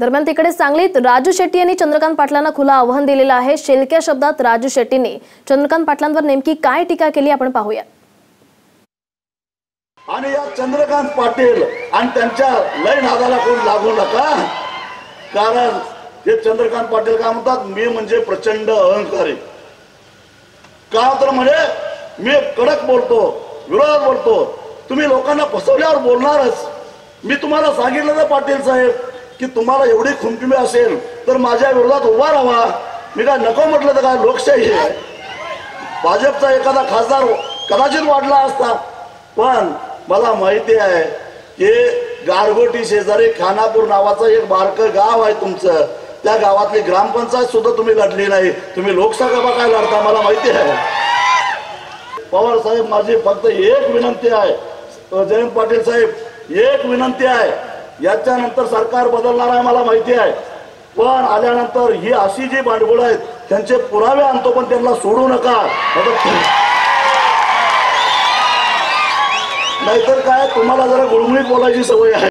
दरम्यान तिकडे सांगलीत राजू शेट्टी यांनी चंद्रकांत पाटलांना खुलं आव्हान दिलेलं आहे. शेलक्या शब्दात राजू शेट्टींनी चंद्रकांत पाटलांवर नेमकी काय टीका केली आपण पाहूया. आणि या चंद्रकांत पाटील आणि त्यांच्या लय नादाला कोण लागू नका? कारण हे चंद्रकांत पाटील काय म्हणतात? मी म्हणजे प्रचंड अहंकारी. का तर म्हणजे मी कडक बोलतो विरोधात बोलतो. तुम्ही लोकांना फसवल्यावर बोलणारच. मी तुम्हाला सांगितलं ना पाटील साहेब की तुम्हाला एवढी खुमखुमी असेल तर माझ्या विरोधात उभा राहा. मी काय नको म्हटलं तर काय लोकशाही आहे? भाजपचा एखादा खासदार कदाचित वाढला असता. पण मला माहिती आहे की गारगोटी शेजारी खानापूर नावाचं एक बारकं गाव आहे तुमचं. त्या गावातली ग्रामपंचायत सुद्धा तुम्ही लढली नाही. तुम्ही लोकसभा काय लढता मला माहिती आहे. पवार साहेब माझी फक्त एक विनंती आहे. जयंत पाटील साहेब एक विनंती आहे. याच्यानंतर सरकार बदलणार आहे मला माहिती आहे. पण आल्यानंतर ही अशी जी भांडवळ आहेत त्यांचे पुरावे आणतो पण त्यांना सोडू नका. नाहीतर- काय तुम्हाला जरा गुळगुळीत बोलायची सवय आहे.